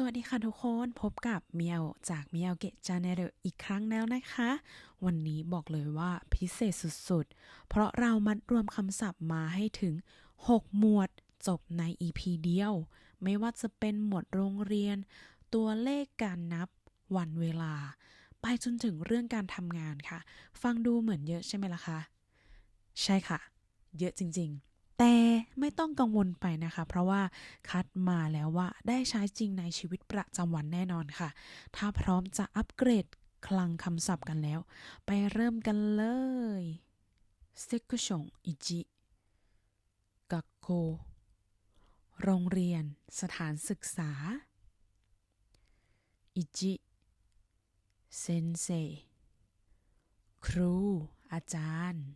สวัสดีค่ะทุกคนพบกับเมียวจากเมียวเกะจาเนเรอีกครั้งแล้วนะคะ วันนี้บอกเลยว่าพิเศษสุดๆ เพราะเรามัดรวมคำศัพท์มาให้ถึง 6 หมวดจบใน EP เดียว ไม่ว่าจะเป็นหมวดโรงเรียน ตัวเลขการนับวันเวลา ไปจนถึงเรื่องการทำงานค่ะ ฟังดูเหมือนเยอะใช่ไหมล่ะคะ ใช่ค่ะ เยอะจริงๆ แต่ไม่ต้องกังวลไปนะคะ เพราะว่าคัดมาแล้วว่าได้ใช้จริงในชีวิตประจำวันแน่นอนค่ะ ถ้าพร้อมจะอัปเกรดคลังคำศัพท์กันแล้ว ไปเริ่มกันเลยเซกชงอิจิกักโกโรงเรียน สถานศึกษาอิจิเซนเซครู อาจารย์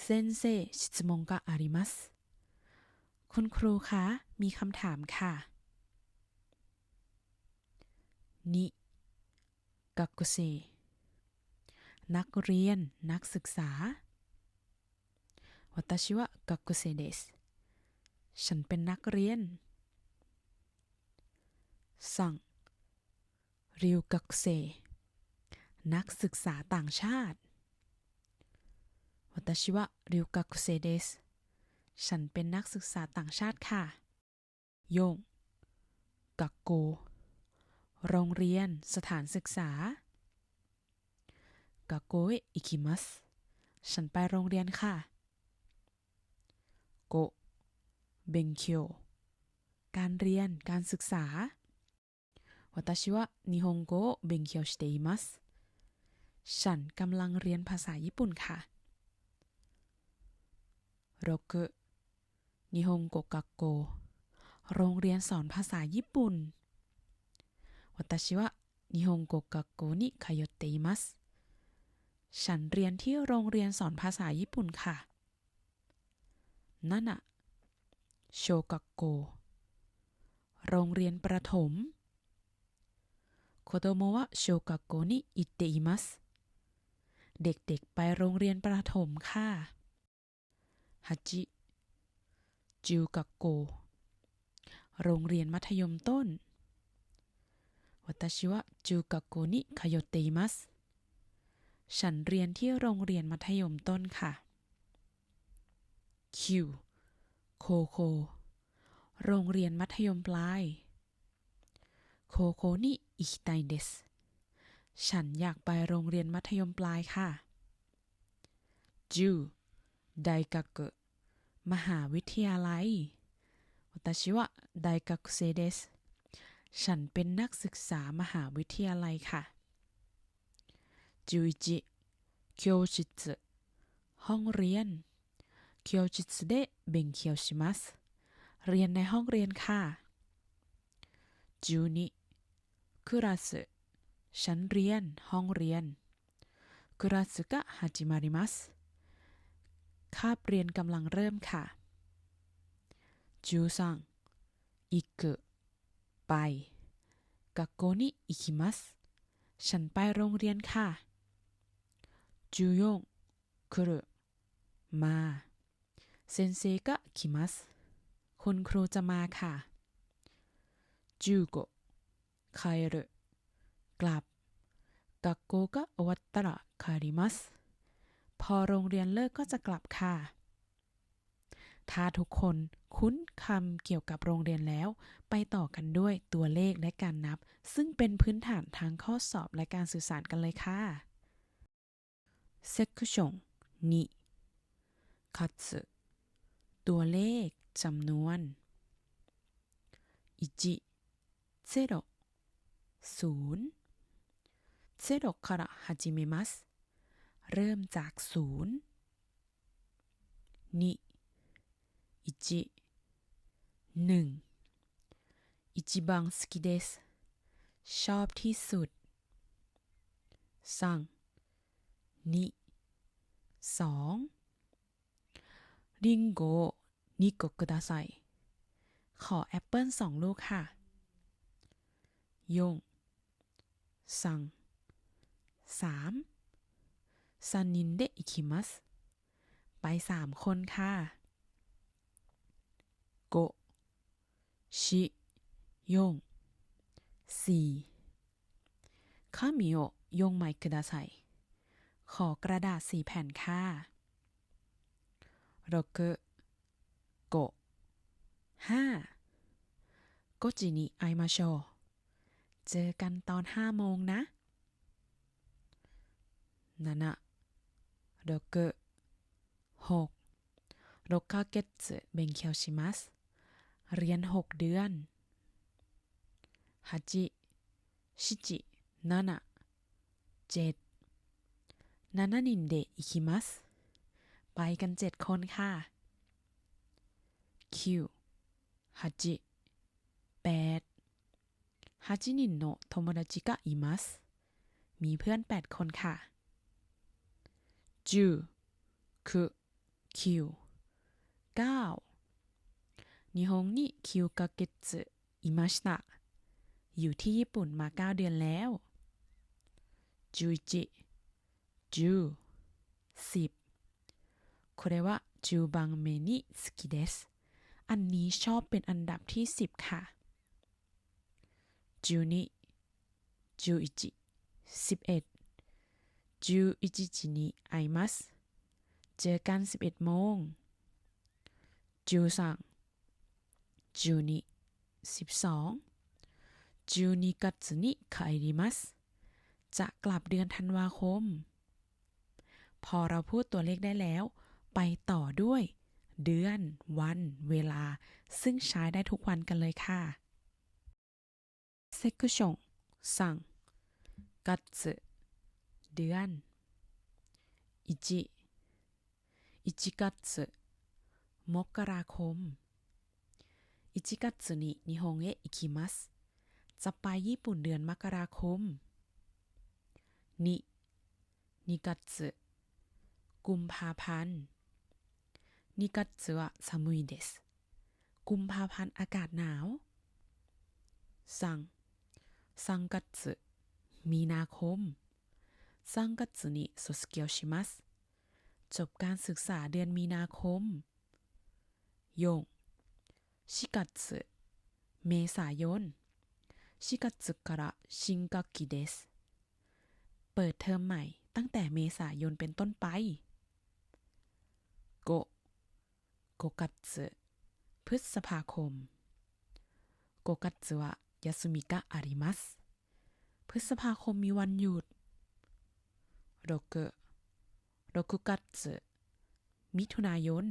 เซนเซชิมงกะอาริมัสคุณครูคะ มีคำถามค่ะนิกักเซนักเรียน นักศึกษาวัตชิวะกักเซเดสฉันเป็นนักเรียน สั่งริวกักเซนักศึกษาต่างชาติ 私は留学生ですฉันเป็นนักศึกษาต่างชาติค่ะโยงกักโก โรงเรียน สถานศึกษากักโกเออิคิมัสฉันไปโรงเรียนค่ะโกเบงเคียวการเรียน การศึกษา私は日本語を勉強していますฉันกำลังเรียนภาษาญี่ปุ่นค่ะ 6日本語学校โรงเรียนสอนภาษาญี่ปุ่น私は日本語学校に通っていますฉันเรียนที่โรงเรียนสอนภาษาญี่ปุ่นค่ะนั่นอะโชกักโก โรงเรียนประถม子供は小学校に行っていますเด็กๆ ไปโรงเรียนประถมค่ะ ฮัจิจิวกักโก โรงเรียนมัธยมต้น私は中学校に通っていますฉันเรียนที่โรงเรียนมัธยมต้นค่ะคิวโคโค โรงเรียนมัธยมปลายโคโคนี่อิคิไตเดสฉันอยากไปโรงเรียนมัธยมปลายค่ะจู ไดกักมหาวิทยาลัย私は大学生ですฉันเป็นนักศึกษามหาวิทยาลัยค่ะ11教室ห้องเรียน教室で勉強しますเรียนในห้องเรียนค่ะ12クラスชั้นเรียน ห้องเรียนクラスが始まります คาบเรียนกำลังเริ่มค่ะจูซังอิกุไปกักโกนิอิคิมัสฉันไปโรงเรียนค่ะจูยงคุรุมาเซนเซกะคิมัสคุณครูจะมาค่ะจูโกคายรุกลับกักโกกะวัตตระคาริมัส พอโรงเรียนเลิกก็จะกลับค่ะ ถ้าทุกคนคุ้นคำเกี่ยวกับโรงเรียนแล้ว ไปต่อกันด้วยตัวเลขและการนับ ซึ่งเป็นพื้นฐานทางข้อสอบและการสื่อสารกันเลยค่ะ Section นิคัตสึตัวเลขจำนวน1 0 0 0から始めます เริ่มจากศูนย์นิอิจิหนึ่งอิจิบังสกิเดสชอบที่สุดสั่งนิสองริงโกนิโกกุดาไซขอแอปเปิลสองลูกค่ะยงสั่งสาม ซันนินเดอิคิมัสไปสามคนค่ะโกชิยง 4紙を4枚くださいขอกระดาษสี่แผ่นค่ะ6 5 5 5時に会いましょうเจอกันตอน5โมงนะ7 6 6 6ヶ月勉強しますเรียน6เดือน8 7 7 7 7人で行きますไปกันเจ็ดคนค่ะ9 8 8 8人の友達がいますมีเพื่อนแปดค นค่ะ10 9 9 9日本に9ヶ月いましたอยู่ที่ญี่ปุ่นมา9เดือนแล้ว11 10 10これは10番目に好きですอันนี้ชอบเป็นอันดับที่10ค่ะ12 11 11 11時に会いますเจอกัน11โมง13 12 12 12月に帰りますจะกลับเดือนธันวาคม พอเราพูดตัวเลขได้แล้ว ไปต่อด้วย เดือน วัน เวลา ซึ่งใช้ได้ทุกวันกันเลยค่ะเซคุชงสังกัตสึ เดือน อิจิ อิจิกัตสึมกราคม อิจิกัตสึนินิฮงเอะอิคิมัสจะไปญี่ปุ่นเดือนมกราคม นินิกัตสึกุมภาพันธ์นิกัตสึวะซามุยเดสกุมภาพันธ์อากาศหนาวซังซังกัตสึมีนาคม ซังกัตสึนิโซสเกียวชิมัสจบการศึกษาเดือนมีนาคมยงชิกัตสึเมษายน4月から新学期です เปิดเทอมใหม่ตั้งแต่เมษายนเป็นต้นไปโกโกกัตสึพฤษภาคมโกกัตสึวะยาสุมิกะอาริมัสพฤษภาคมมีวันหยุด โรกุโรกุกัตสึมิถุนายน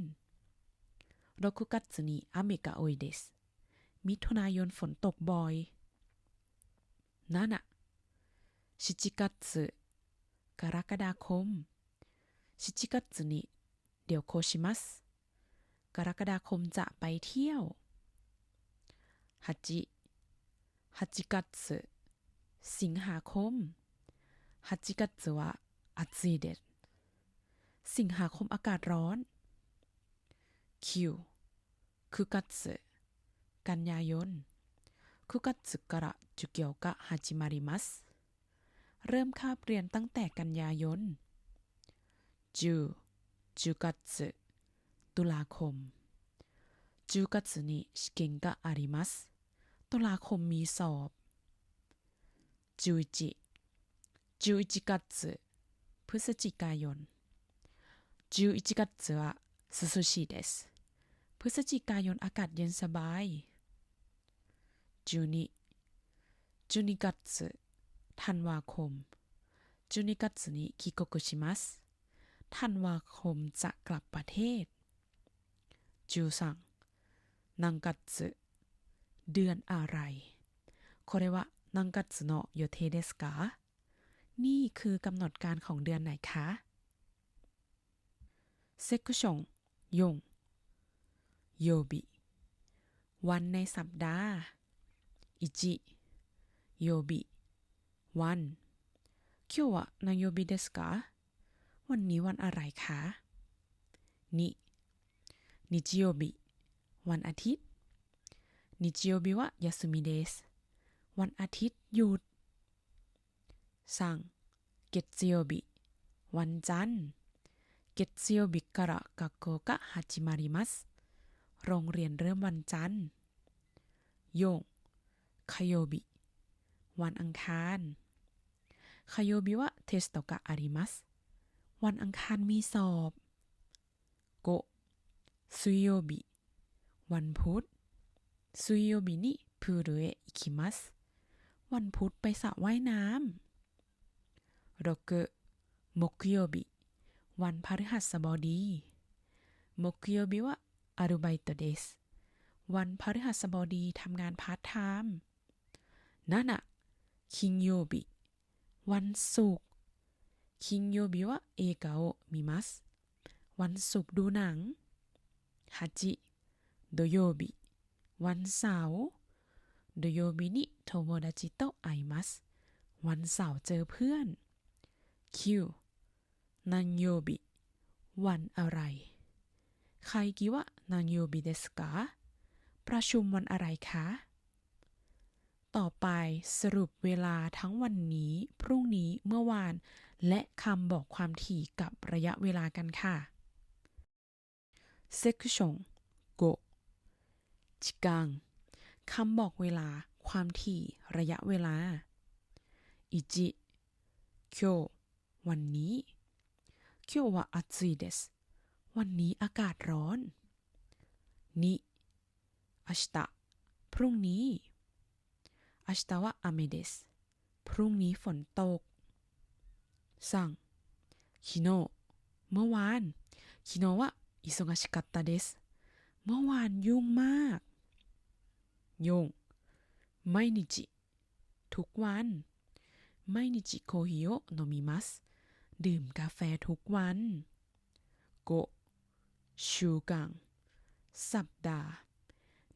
โรกุกัตสึนิอเมกะโอยเดสมิถุนายนฝนตกบ่อยนั่นอะชิจิกัตสึกรกฎาคมชิจิกัตสึนิเดี๋ยวโคชิมัสกรกฎาคมจะไปเที่ยวฮัจิฮัจิกัตสึสิงหาคมฮัจิกัตสึวะ อัดซีเดตสิงหาคมอากาศร้อน คิวคือกัตสึกันยายนคือกัตสึกระจุเกียวกะฮาจิมาริมัสเริ่มคาบเรียนตั้งแต่กันยายนจูจูกัตสึตุลาคมจูกัตสึนิสเกงกะอาริมัสตุลาคมมีสอบจูจิจูจิกัตสึ พฤศจิกายน11月は涼しいですพฤศจิกายนอากาศเย็นสบาย12 12月ธันวาคม12月に帰国しますธันวาคมจะกลับประเทศ13何月เดือนอะไรこれは何月の予定ですか นี่คือกำหนดการของเดือนไหนคะเซคุชงยงโยบิวันในสัปดาห์อิจิโยบิวัน今日は何曜日ですかวันนี้วันอะไรคะนิ日曜日วันอาทิตย์日曜日は休みですวันอาทิตย์หยุด สั่ง月曜日วันจันทร์月曜日から学校が始まりますโรงเรียนเริ่มวันจันทร์โยงคโยบิ วันอังคารคาโยบิวะเทสโตกะอาริมัสวันอังคารมีสอบโกซุยโยบิวันพุธซุยโยบินิพูรุเอะอิคิมัสวันพุธไปสระว่ายน้ำ โรเกะมกโยบิวันพฤหัสบดีมกโยบิวะอารุไบโตเดสวันพฤหัสบดีทำงานพาร์ทไทม์นั่นอะคิงโยบิวันศุกร์คิงโยบิวะเอกาโอมิมัสวันศุกร์ดูหนังฮัจิโดโยบิวันเสาร์โดโยบินิโทโมดาจิโตไอมัสวันเสาร์เจอเพื่อน คิวนันโยบิ วันอะไรใครกี่วะนันโยบิเดสกาประชุมวันอะไรคะ ต่อไปสรุปเวลาทั้งวันนี้ พรุ่งนี้เมื่อวาน และคำบอกความถี่กับระยะเวลากันค่ะ section โกจิกังคำบอกเวลา ความถี่ ระยะเวลาอิจิ เคียว นนี้今日は暑いですวันนี้อากาศร้อน2明日พรุ่งนี้明日は雨ですพรุ่งนี้ฝนตก3昨日เมื่อวาน昨日は忙しかったですเมื่อวานยุ่งมาก4毎日ทุกวัน毎日コーヒーを飲みます ดื่มกาแฟทุกวัน5週間สัปดาห์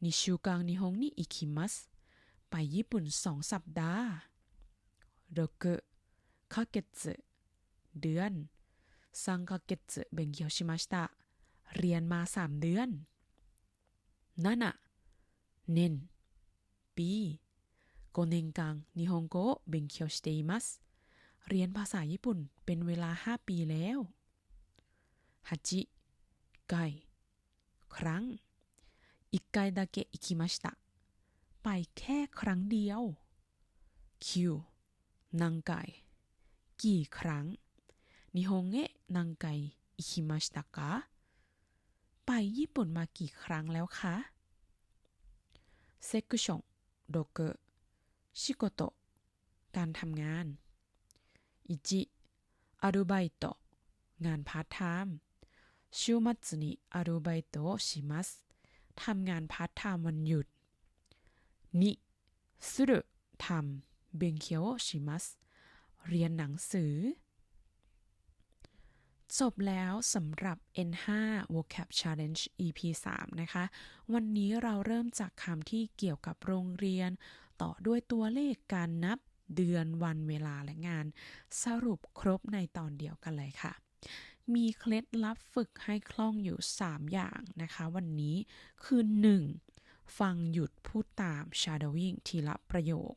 2週間日本に行きますไปญี่ปุ่นสองสัปดาห์6ヶ月เดือน3ヶ月勉強しましたเรียนมาสามเดือน7年ปี5年間日本語を勉強しています เรียนภาษาญี่ปุ่นเป็นเวลาห้าปีแล้วฮัจิไกครั้งอิกไกดาเกะอิคิมาชตะไปแค่ครั้งเดียวคิวนังไกกี่ครั้งนิฮงเงะนังไกอิคิมาชตะกะไปญี่ปุ่นมากี่ครั้งแล้วคะเซกุชงโดเกะชิโกโตการทำงาน 1アルバイトงานพาร์ทไทม์週末にアルバイトをしますทำงานพาร์ทไทม์วันหยุด2するทำ勉強をしますเรียนหนังสือ จบแล้วสำหรับ N5 vocab challenge EP 3 นะคะ วันนี้เราเริ่มจากคำที่เกี่ยวกับโรงเรียน ต่อด้วยตัวเลขการนับ เดือนวันเวลาและงาน สรุปครบในตอนเดียวกันเลยค่ะ มีเคล็ดลับฝึกให้คล่องอยู่ 3 อย่างนะคะ วันนี้คือ 1. ฟังหยุดพูดตาม shadowing ทีละประโยค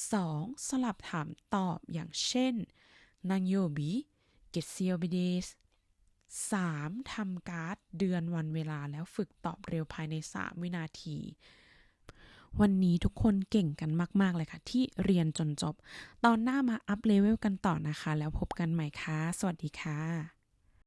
2. สลับถามตอบอย่างเช่นนังโยบิเกตเซียวบิเดส 3. ทำการ์ดเดือนวันเวลาแล้วฝึกตอบเร็วภายใน 3 วินาที วันนี้ทุกคนเก่งกันมาก ๆ เลยค่ะ ที่เรียนจนจบ ตอนหน้ามาอัพเลเวลกันต่อนะคะ แล้วพบกันใหม่ค่ะ สวัสดีค่ะ